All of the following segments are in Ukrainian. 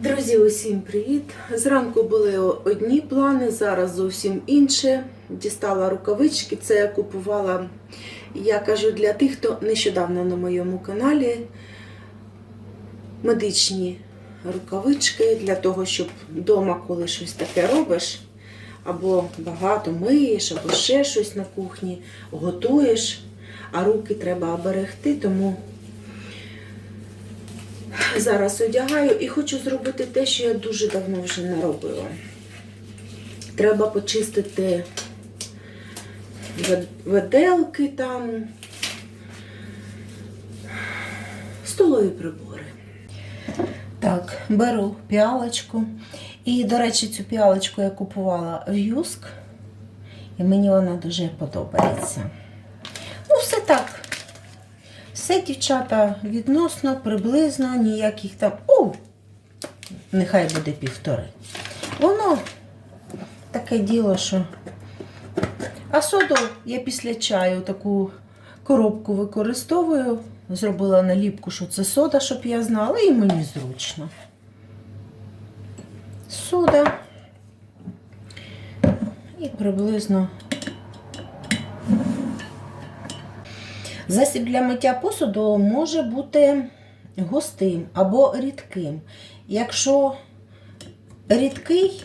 Друзі, усім привіт! Зранку були одні плани, зараз зовсім інші. Дістала рукавички. Це я купувала, я кажу, для тих, хто нещодавно на моєму каналі. Медичні рукавички для того, щоб вдома, коли щось таке робиш, або багато миєш, або ще щось на кухні, готуєш, а руки треба оберегти, тому зараз одягаю і хочу зробити те, що я дуже давно вже не робила. Треба почистити веделки там, столові прибори. Так, беру піалочку. І, до речі, цю піалочку я купувала в Юск. І мені вона дуже подобається. Все. Дівчата, відносно, приблизно, ніяких там. О! Нехай буде півтори. Воно таке діло, що. А соду я після чаю таку коробку використовую. Зробила наліпку, що це сода, щоб я знала, і мені зручно. Сода. І приблизно Засіб для миття посуду може бути густим або рідким. Якщо рідкий,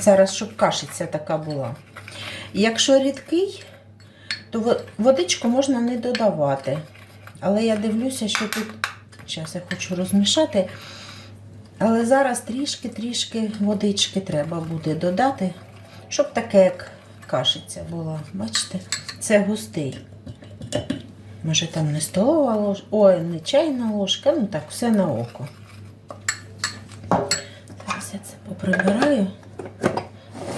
зараз щоб кашиця така була. Якщо рідкий, то водичку можна не додавати. Але я дивлюся, що тут, зараз я хочу розмішати. Але зараз трішки-трішки водички треба буде додати. Щоб таке, як кашиця була. Бачите? Це густий. Може там не столова ложка, ой, не чайна ложка, ну так, все на око. Зараз я це поприбираю,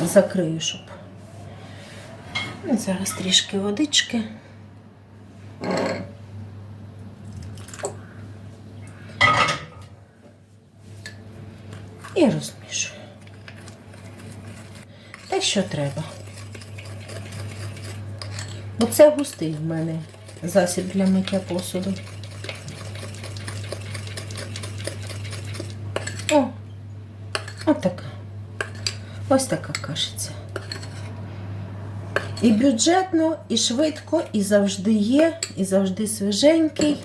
закрию, щоб. Зараз трішки водички. І розмішую. Що треба. Бо це густий в мене засіб для миття посуду. О, от така. Ось така кашиця. І бюджетно, і швидко, і завжди є, і завжди свіженький.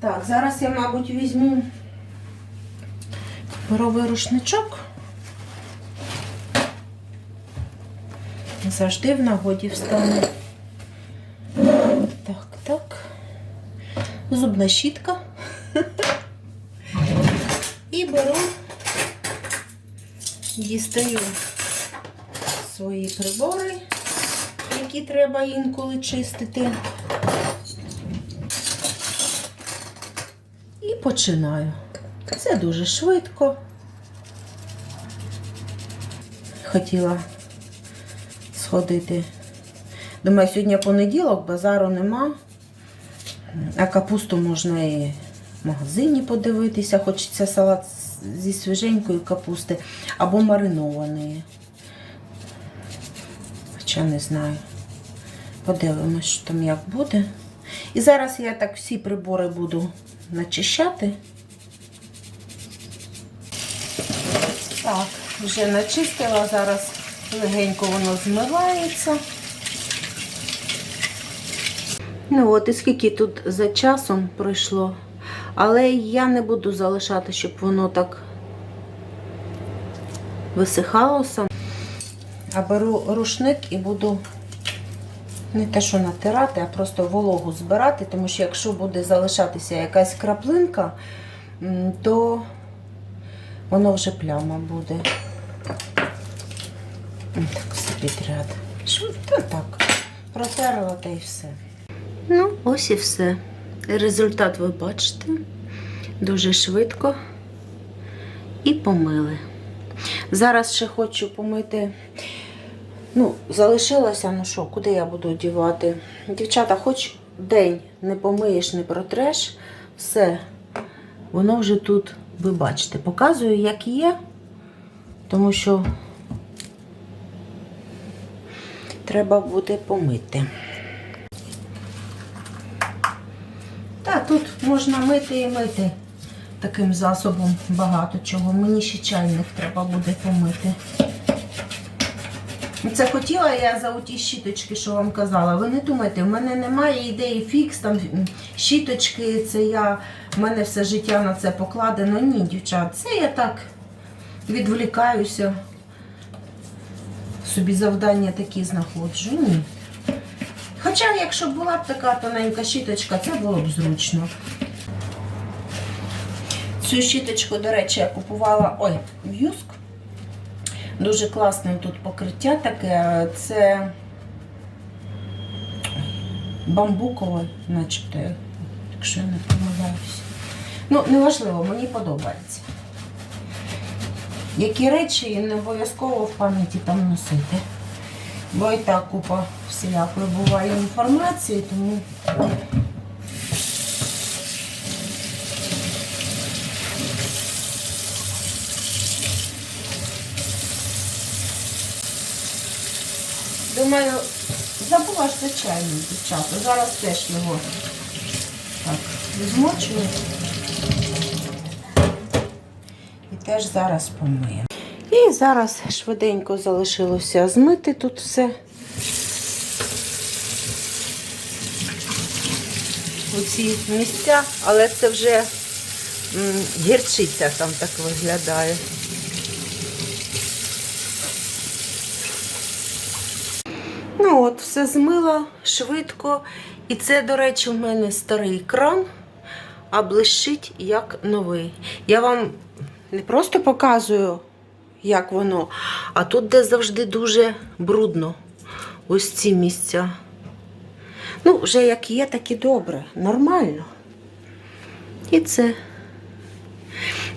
Так, зараз я, мабуть, візьму паперовий рушничок. Завжди в нагоді встане. Так, так. Зубна щітка. І беру, дістаю свої прибори, які треба інколи чистити. І починаю. Це дуже швидко. Хотіла сходити. Думаю, сьогодні понеділок, базару нема. А капусту можна і в магазині подивитися. Хочеться салат зі свіженькою капусти або маринованої. Хоча не знаю. Подивимось, що там як буде. І зараз я так всі прибори буду начищати. Так, вже начистила, зараз легенько воно змивається. Ну от і скільки тут за часом пройшло. Але я не буду залишати, щоб воно так висихало сам. А беру рушник і буду не те, що натирати, а просто вологу збирати, тому що якщо буде залишатися якась краплинка, то воно вже пляма буде. Так все підряд. Та так? Протерла та й все. Ну, ось і все. Результат ви бачите. Дуже швидко і помили. Зараз ще хочу помити. Ну, залишилося, ну що, куди я буду одівати? Дівчата, хоч день не помиєш, не протреш, все, воно вже тут, ви бачите, показую, як є, тому що треба буде помити. Так, тут можна мити і мити таким засобом багато чого. Мені ще чайник треба буде помити. Це хотіла я за оті щіточки, що вам казала. Ви не думайте, в мене немає ідеї фікс, там щіточки, це я, в мене все життя на це покладено. Ні, дівчат, це я так відволікаюся. Собі завдання такі знаходжу. Ні. Хоча, якщо була б така тоненька щіточка, це було б зручно. Цю щіточку, до речі, я купувала ой, в Юск. Дуже класне тут покриття таке. Це бамбукове, начебто, якщо я не помиляюся. Ну, неважливо, мені подобається. Які речі не обов'язково в пам'яті там носити. Бо і так купа всілякої буває інформації, тому. Думаю, забула ж звичайно, дівчата. Зараз теж його так змочую. І теж зараз помию. І зараз швиденько залишилося змити тут все. Оці місця, але це вже гірчиця там так виглядає. Ну от, все змила швидко. І це, до речі, в мене старий кран, а блищить як новий. Я вам не просто показую, як воно, а тут, де завжди дуже брудно. Ось ці місця. Ну, вже як є, так і добре. Нормально. І це.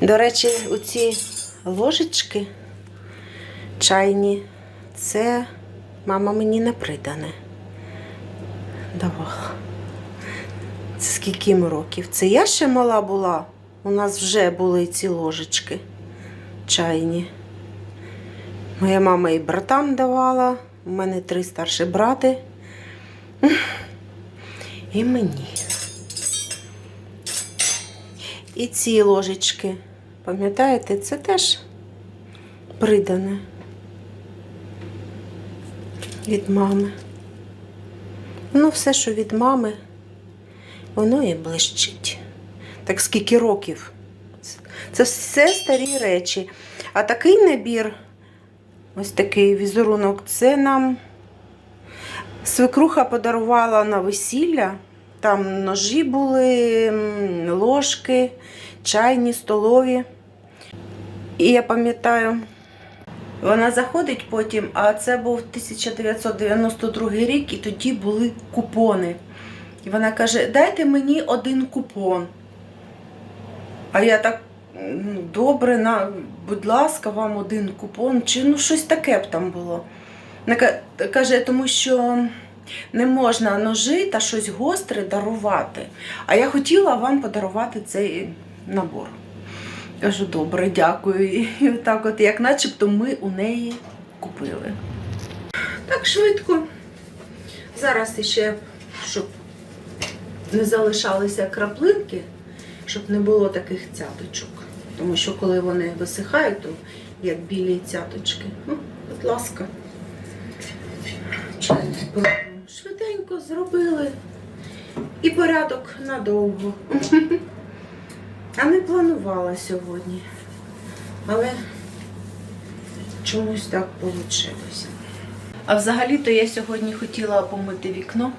До речі, оці ложечки чайні, це мама мені не придане. Давала. Це скільки їм років? Це я ще мала була. У нас вже були ці ложечки чайні. Моя мама і братам давала. У мене три старші брати. І мені. І ці ложечки, пам'ятаєте, це теж придане від мами. Ну, все, що від мами, воно і блищить. Так скільки років. Це все старі речі. А такий набір, ось такий візерунок, це нам свекруха подарувала на весілля. Там ножі були, ложки, чайні, столові. І я пам'ятаю, вона заходить потім, а це був 1992 рік, і тоді були купони. І вона каже: дайте мені один купон. А я так, ну, добре, на, будь ласка, вам один купон, чи ну щось таке б там було. Каже, тому що не можна ножи та щось гостре дарувати. А я хотіла вам подарувати цей набор. Кажу, добре, дякую. І так от, як начебто ми у неї купили. Так швидко. Зараз іще, щоб не залишалися краплинки, щоб не було таких цяточок. Тому що коли вони висихають, то як білі цяточки. Ну, будь ласка. Швиденько зробили. І порядок надовго. А не планувала сьогодні. Але чомусь так вийшло. А взагалі-то я сьогодні хотіла помити вікно.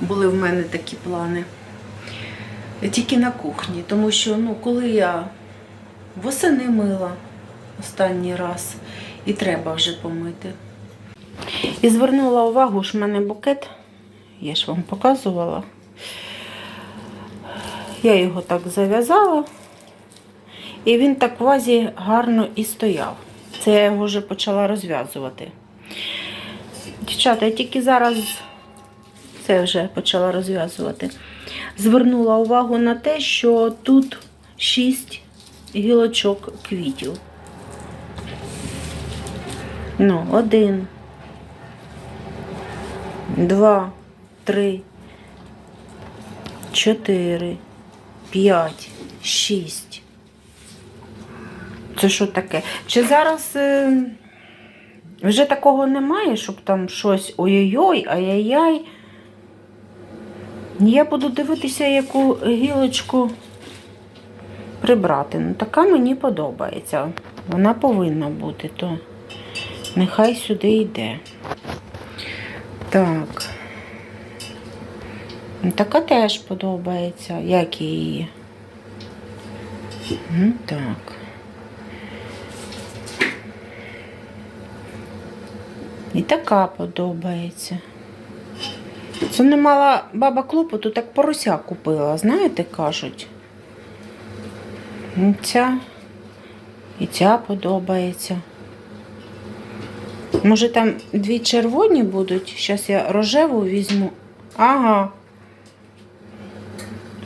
Були в мене такі плани. Тільки на кухні, тому що ну, коли я восени мила останній раз, і треба вже помити. І звернула увагу, що в мене букет, я ж вам показувала. Я його так зав'язала, і він так в вазі гарно і стояв. Це я його вже почала розв'язувати. Дівчата, я тільки зараз це вже почала розв'язувати. Звернула увагу на те, що тут 6 гілочок квітів. Ну, один, два, три, чотири, п'ять, шість. Це що таке? Чи зараз е, вже такого немає, щоб там щось ой-ой-ой, ай-яй-яй. Я буду дивитися, яку гілочку прибрати. Ну, така мені подобається. Вона повинна бути, то нехай сюди йде. Так. Ну, Така теж подобається, як її. Ну, так. І така подобається. Це не мала баба клопоту, так порося купила, знаєте, кажуть. І Ця і ця подобається. Може там дві червоні будуть? Зараз я рожеву візьму. Ага.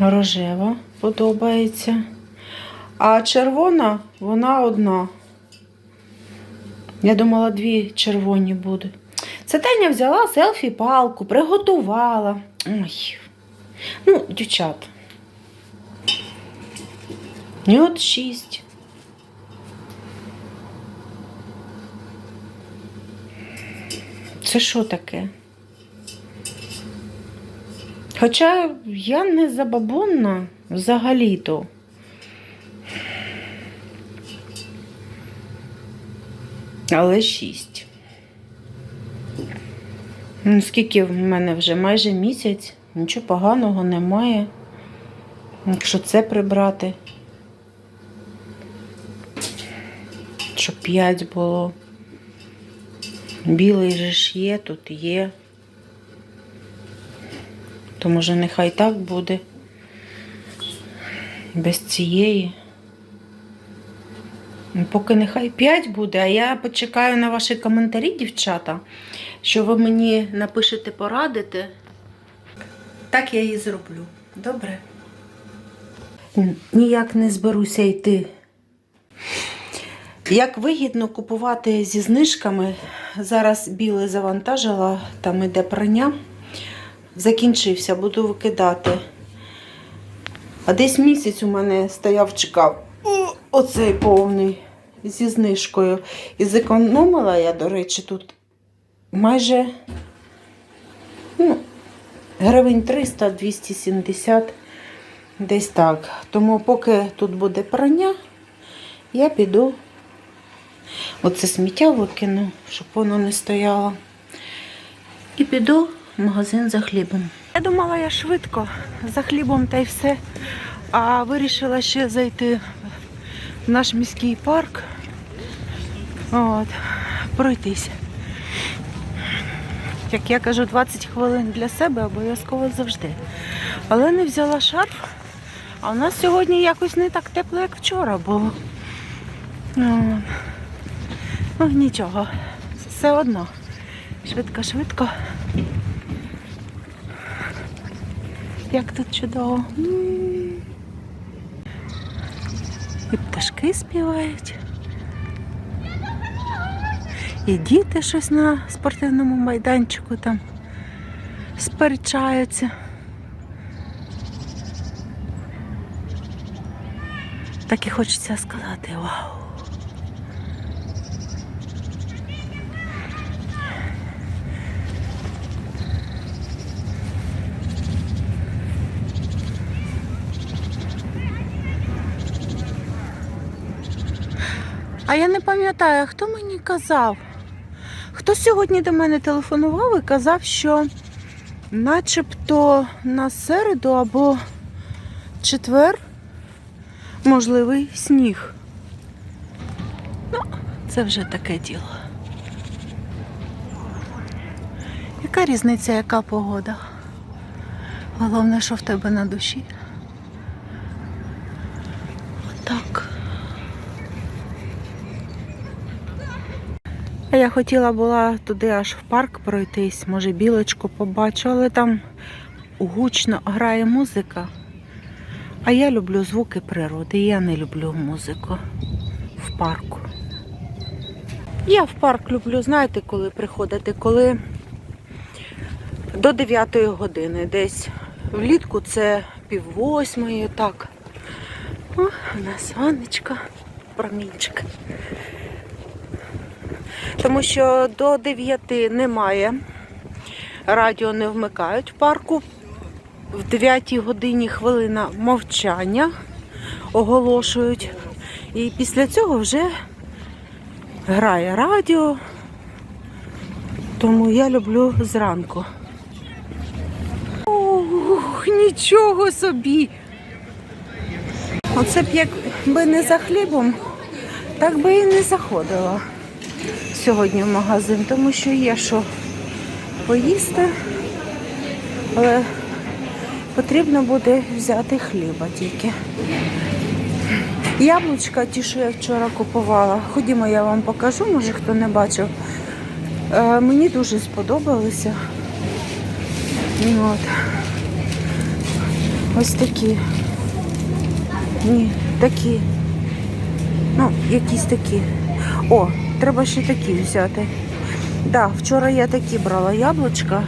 Рожева подобається. А червона, вона одна. Я думала, дві червоні будуть. Це Таня взяла селфі палку, приготувала. Ой. Ну, дівчат. От шість. Це що таке? Хоча я не забабонна взагалі-то. Але шість. Ну, Скільки в мене вже майже місяць, нічого поганого немає. Якщо це прибрати, щоб 5 було. Білий же ж є, тут є. То може нехай так буде. Без цієї. Ну, Поки нехай 5 буде, а я почекаю на ваші коментарі, дівчата, що ви мені напишете, порадите. Так я і зроблю. Добре? Ніяк не зберуся йти. Як вигідно купувати зі знижками. Зараз біле завантажила, там іде прання. Закінчився, буду викидати. А десь місяць у мене стояв, чекав. Оцей повний зі знижкою. І зекономила я, до речі, тут майже ну, гривень 300-270, десь так. Тому поки тут буде прання, я піду. Оце сміття викину, щоб воно не стояло. І піду в магазин за хлібом. Я думала, я швидко за хлібом та й все. А вирішила ще зайти в наш міський парк. От, пройтись. Як я кажу, 20 хвилин для себе обов'язково завжди. Але не взяла шарф. А у нас сьогодні якось не так тепло, як вчора було. От. Ну, нічого, все одно. Швидко-швидко. Як тут чудово. І пташки співають. І діти щось на спортивному майданчику там сперечаються. Так і хочеться сказати, вау. А я не пам'ятаю, хто мені казав. Хто сьогодні до мене телефонував і казав, що начебто на середу або четвер можливий сніг. Ну, це вже таке діло. Яка різниця, яка погода? Головне, що в тебе на душі. Отак. А я хотіла була туди аж в парк пройтись, може білочку побачу, але там гучно грає музика. А я люблю звуки природи, я не люблю музику в парку. Я в парк люблю, знаєте, коли приходити, коли до 9 години, десь Влітку це пів восьмої, так. О, у нас ванночка, промінчик. Тому що до 9 немає. Радіо не вмикають в парку. В 9 годині хвилина мовчання оголошують. І після цього вже грає радіо. Тому я люблю зранку. Ох, нічого собі. Оце б якби не за хлібом, так би і не заходила сьогодні в магазин, тому що є що поїсти, але потрібно буде взяти хліба тільки. Яблучка, ті, що я вчора купувала. Ходімо, я вам покажу, може хто не бачив. Е, мені дуже сподобалися. От. Ось такі. Ні, такі. Ну, якісь такі. О, треба ще такі взяти. Да, вчора я такі брала яблучка,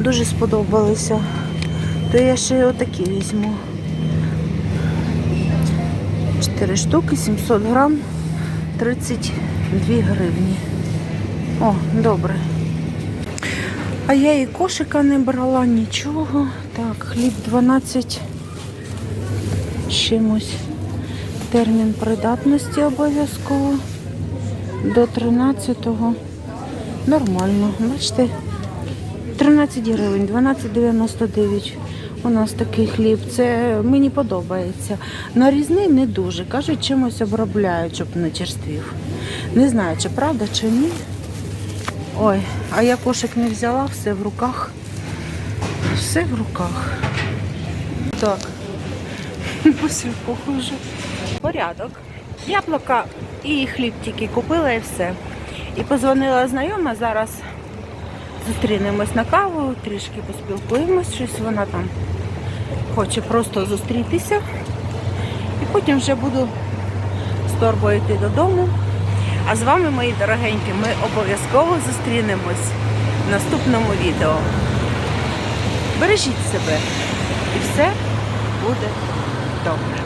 дуже сподобалися. То я ще отакі візьму. 4 штуки, 700 грам, 32 гривні. О, добре. А я і кошика не брала, нічого. Так, хліб 12 чимось. Термін придатності обов'язково. До 13-го. Нормально. Бачите? 13 гривень, 12,99. У нас такий хліб. Це мені подобається. Нарізний не дуже. Кажуть, чимось обробляють, щоб не черствів. Не знаю, чи правда, чи ні. Ой, а я кошик не взяла, все в руках. Все в руках. Так. Посіль похоже. Порядок. Яблука і хліб тільки купила і все. І позвонила знайома, зараз зустрінемось на каву, трішки поспілкуємось, щось вона там хоче просто зустрітися. І потім вже буду з торбою йти додому. А з вами, мої дорогенькі, ми обов'язково зустрінемось в наступному відео. Бережіть себе і все буде добре.